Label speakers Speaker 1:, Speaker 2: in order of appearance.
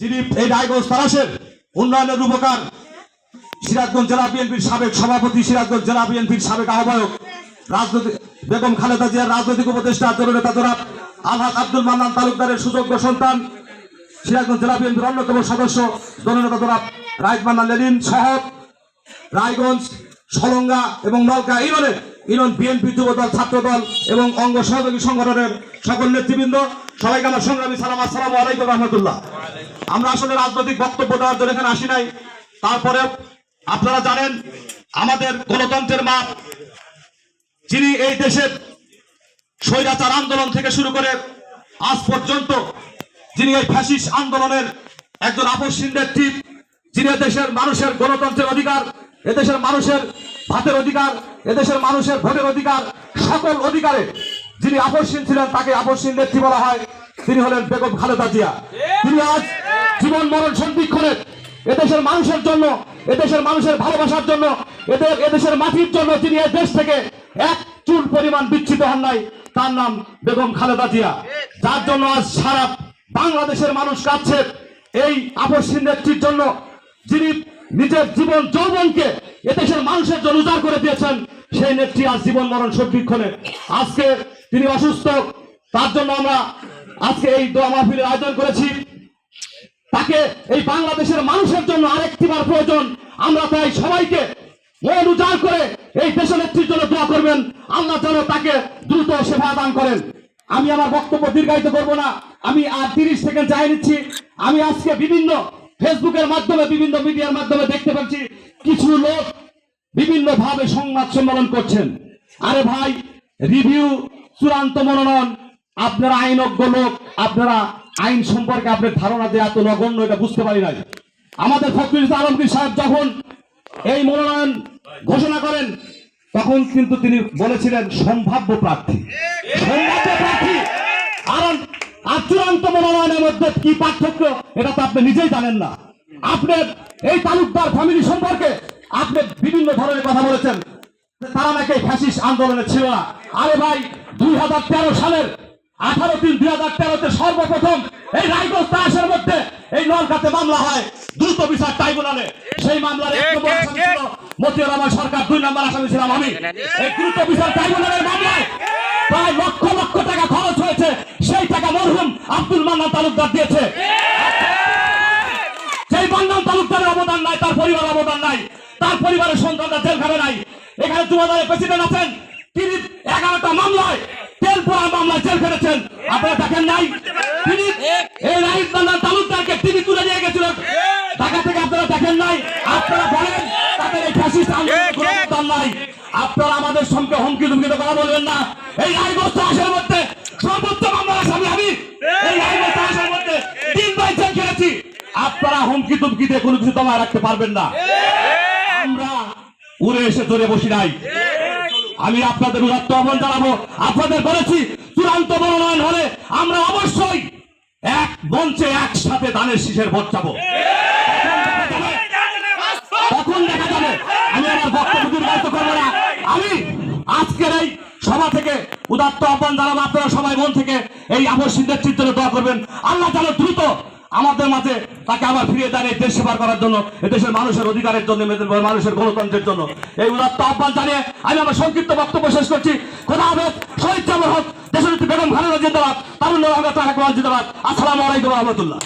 Speaker 1: যিনি এই রায়গঞ্জ তারাসের উন্নয়নের রূপকার, সিরাজগঞ্জ জেলা বিএনপির সাবেক সভাপতি, সিরাজগঞ্জ জেলা বিএনপির সাবেক আহ্বায়ক, রাজনৈতিক বেগম খালেদা জিয়ার রাজনৈতিক উপদেষ্টা জননেতা জনাব আলহাদ আব্দুল মান্নান তালুকদারের সুযোগ্য সন্তান, সিরাজগঞ্জ জেলা বিএনপির অন্যতম সদস্য জননেতা জনাব রাইত মান্নান লেলিন সহ, রায়গঞ্জ, সলঙ্গা এবং নলকা ইউনিয়নের ইউনিয়ন বিএনপি, যুবদল, ছাত্রদল এবং অঙ্গ সহযোগী সংগঠনের সকল নেতৃবৃন্দ, সবাইকে আমার সংগ্রামী সালাম, আসসালামু আলাইকুম রহমতুল্লাহ। আমরা আসলে রাজনৈতিক বক্তব্য দেওয়ার জন্য এখানে আসি নাই। তারপরে আপনারা জানেন, আমাদের গণতন্ত্রের মা যিনি এই দেশের স্বৈরাচার আন্দোলন থেকে শুরু করে আজ পর্যন্ত যিনি এই ফ্যাসিস্ট আন্দোলনের একজন আপসীন নেত্রী, যিনি দেশের মানুষের গণতন্ত্রের অধিকার এদেশের মানুষের ভাতের অধিকার, এদেশের মানুষের ভোটের অধিকার, সকল অধিকারে যিনি আপসীন ছিলেন তাকে আপসীন নেত্রী বলা হয়, তিনি হলেন বেগম খালেদা জিয়া। তিনি আজ জীবন, মরণ সন্ধিক্ষণে এদেশের মানুষের জন্য, এদেশের মানুষের ভালোবাসার জন্য, এদের, এদেশের মাটির জন্য তিনি এই দেশ থেকে এক চুল পরিমাণ বিচ্ছিত হন নাই, তার নাম বেগম খালেদা জিয়া। যার জন্য আজ সারা বাংলাদেশের মানুষ কাঁদছে, এই আপসীন নেত্রীর জন্য যিনি নিজের জীবন, যৌবনকে এদেশের মানুষের জন্য উজাড় করে দিয়েছেন সেই নেত্রী আজ জীবন মরণ সন্ধিক্ষণে আজকে তিনি অসুস্থ, তার জন্য আমরা আজকে এই দোয়া মাহফিলের আয়োজন করেছি। তাকে এই বাংলাদেশের মানুষের জন্য আরেকটিবার প্রয়োজন। আমরা তাই সবাইকে মন উজাড় করে এই দেশের নেত্রীর জন্য দোয়া করবেন। আল্লাহ যেন তাকে দ্রুত সেবা দান করেন। আমি আমার বক্তব্য দীর্ঘায়িত করব না। আমি আর তিরিশ সেকেন্ড চাই নিচ্ছি। আমি আজকে বিভিন্ন ফেসবুকের মাধ্যমে, বিভিন্ন মিডিয়ার মাধ্যমে দেখতে পাচ্ছি। কিছু লোক বিভিন্ন ভাবে সংবাদ সম্মেলন করছেন। আরে ভাই রিভিউ চূড়ান্ত মনোনয়ন, আপনারা আইনজ্ঞ লোক, আপনারা আইন সম্পর্কে আপনার ধারণা যে এত নগণ্য, এটা বুঝতে পারি নাই। আমাদের ফখরুল আলমগীর সাহেব যখন এই মনোনয়ন ঘোষণা করেন, তখন কিন্তু তিনি বলেছিলেন, সম্ভাব্য প্রার্থী। সম্ভাব্য প্রার্থী! কারণ আর চূড়ান্ত মনোনয়নের মধ্যে কি পার্থক্য, এটা তো আপনি নিজেই জানেন না। আপনার এই তালুকদার ফ্যামিলি সম্পর্কে আপনি বিভিন্ন ধরনের কথা বলেছেন। তারা নাকি ফ্যাসিস্ট আন্দোলনে ছিল না। আরে ভাই দুই হাজার তেরো সালের আঠারো তিন দুই হাজার তেরোতে সর্বপ্রথম এই রায়গঞ্জ তাসের মধ্যে এই নলকাতে মামলা হয়। দ্রুত বিচার ট্রাইব্যুনালে। সেই মামলার এক নম্বর আসামি ছিল মতিউর রহমান সরকার দুই নম্বর আসামি ছিলাম আমি। এই দ্রুত বিচার ট্রাইব্যুনালের মামলায় প্রায় লক্ষ লক্ষ টাকা খরচ হয়েছে। সেই টাকা মরহুম আব্দুল মান্নান তালুকদার দিয়েছে। অবদান নাই, তার পরিবার অবদান নাই, তার পরিবারের সন্তানরা জেলখানে নাই। এখানে যুবদলের প্রেসিডেন্ট আছেন, তিনি এগারোটা মামলায় তেল পোড়া মামলায় জেল খেটেছেন। আপনারা দেখেন নাই? তিনি এই মান্নান তালুকদারকে তিনি তুলে নিয়ে গেছিল। ঢাকা থেকে আপনারা দেখেন নাই? আপনারা বলেন, তাদের এই ফ্যাসিস্ট অবদান নাই। আপনারা আমাদের সঙ্গে হুমকি কথা বলবেন না। এই রায়গঞ্জ আসের মধ্যে সর্বোচ্চ মামলার আসামি আমি। এই রায়গঞ্জ আসের মধ্যে জেল আপনারা হুমকি তুমকি দিয়ে কোনো কিছু দমায় রাখতে পারবেন না। আমরা উড়ে এসে ধরে বসি নাই। আমি আপনাদের উদাত্ত আহ্বান জানাব। আপনাদের বলেছি, চূড়ান্ত মনোনয়ন হলে আমরা অবশ্যই এক মঞ্চে একসাথে দানের শীষের ভোট যাব তখন দেখা যাবে? আমি আমার বক্তব্য দীর্ঘায়িত করব না। আমি আজকের এই সভা থেকে উদাত্ত আহ্বান জানাব। আপনারা সবাই মন থেকে এই আবশ্যিক নেতৃত্বের দোয়া করবেন। আল্লাহ যেন দ্রুত আমাদের মাঝে তাকে আবার ফিরিয়ে দাঁড়িয়ে দেশ সেবা করার জন্য দেশের মানুষের অধিকারের জন্য মানুষের গণতন্ত্রের জন্য। এই উদাত্ত আহ্বান জানিয়ে আমি আমার সংক্ষিপ্ত বক্তব্য শেষ করছি। খোদা হবে শহীদ জামর হক দেশের বেগম খালেদা জিন্দাবাদ তামিল আহমেদ জিন্দাবাদ। আসসালামু আলাইকুম রহমতুল্লাহ।